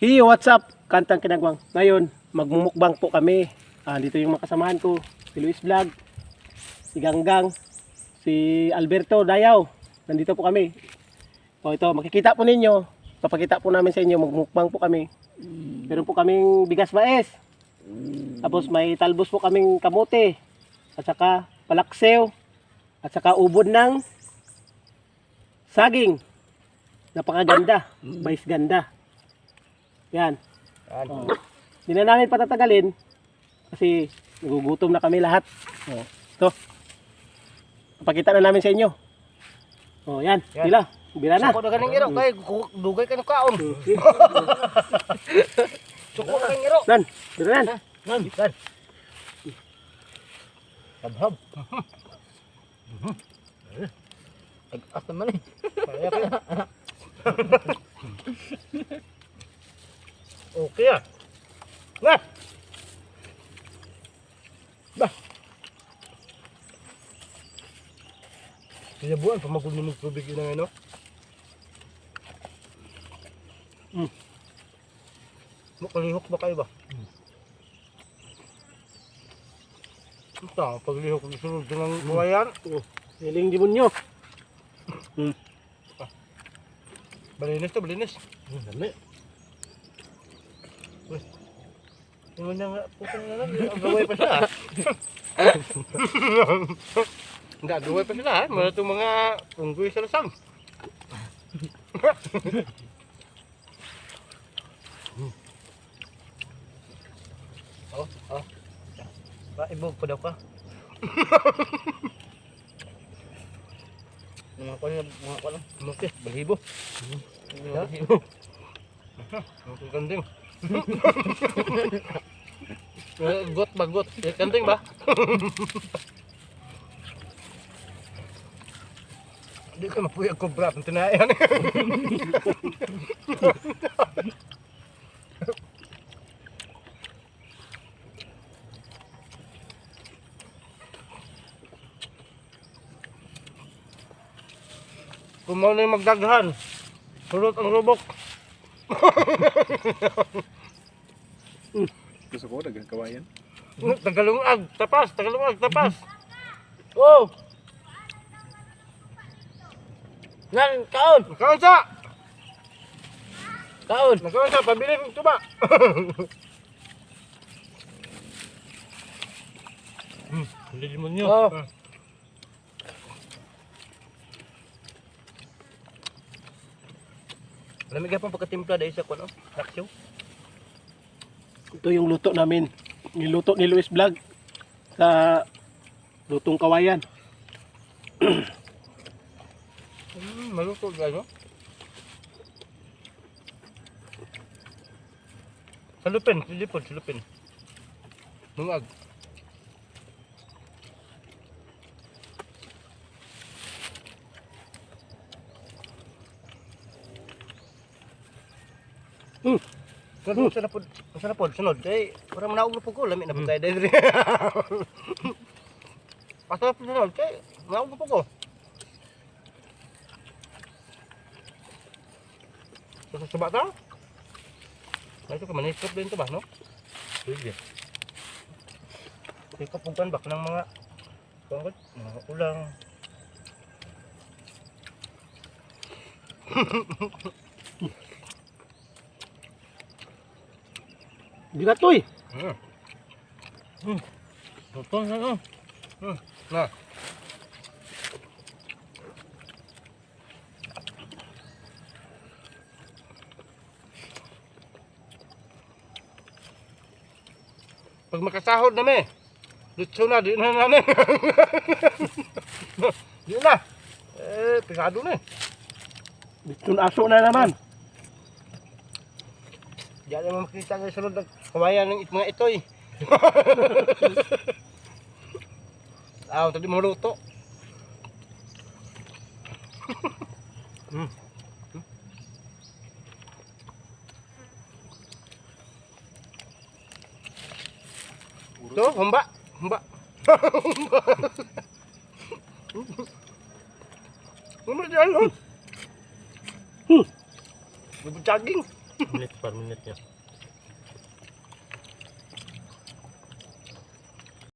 Hey, what's up? Kantang Kinagwang. Ngayon, magmumukbang po kami. Ah, dito yung mga kasamahan ko. Si Luis Vlog, si Ganggang, si Alberto Dayaw. Nandito po kami. O ito, makikita po ninyo. Papakita po namin sa inyo, magmukbang po kami. Meron po kaming bigas mais. Tapos may talbos po kaming kamote. At saka palaksew. At saka ubod ng saging. Napakaganda. Mais ganda. Yan. Oh. Hindi na namin patatagalin kasi nagugutom na kami lahat. Oh. Ito. Papakita na namin sa inyo. Oh, yan. Yan. Sila. Bila na. Suko na ganing iro kay dugay ka ng kaon. Suko na ganing iro. Dan. Bila na. Nan, dan. Habhab. Ag-as naman eh. Kaya kaya. Okay ah. Nga. Bah. Kaya buwan, pamagod ng tubig yun ang ano. Mm. Makalihok ba kayo ba? Ito, paglihok ng sunod ng buhayan. Siling demonyo. Balinis to, balinis. Dami. Yung na nga, puto na lang. Ang gaway pa sila. Gaway pa sila. ha. Mga itong mga unggoy sa lasang. oh, oh. Ba, ibog pa daw ka. mga kwan lang, mga kwan lang. Okay, balibo. Balibo. Ang kanding. Eh, got ba, got? Eh, kanting ba? Hindi ka mapuyag ko bra, ang tinayan. Kung mo na yung magdaghan, sulot ang rubok. Gusto ko, dagang kawayan. Tagalungag, tapas, tagalungag, tapas. Oh! Nan, kaon! Kaon sa! Kaon! Nakaon sa, pabilin ito ba? hmm, hindi mo nyo. Oh. Lamig ka pang pagkatimpla dahil sa kuno, laksyo. Ito yung luto namin. Niluto ni Luis Vlog sa lutong kawayan. Hmm, maluto guys, no? Salupin, silipon, salupin. Nungag. Hmm. Kung sa napod, kung sa napod, sunod, kay parang manaog na po ko, lamit na po tayo dahil rin. Po sunod, kay manaog na po ko. Sa sa bata? Ay, ito ka, manisip din ito ba, no? Sige. Sige, kapugan ba ng mga pangkat, mga ulang. Bigat to eh. Hmm. Hmm. Ito na, no? Hmm. Na. Pag makasahod na me, dito na, di na namin. di na. Eh, pisado na eh. Bitun aso na naman. Di alam mo makita ng sunod ng ng it- mga ito eh. Ah, tadi mo luto. hmm. Ito, humba. Humba. humba. Humba di ano? Hmm. Bubutaging. minute per minute niya.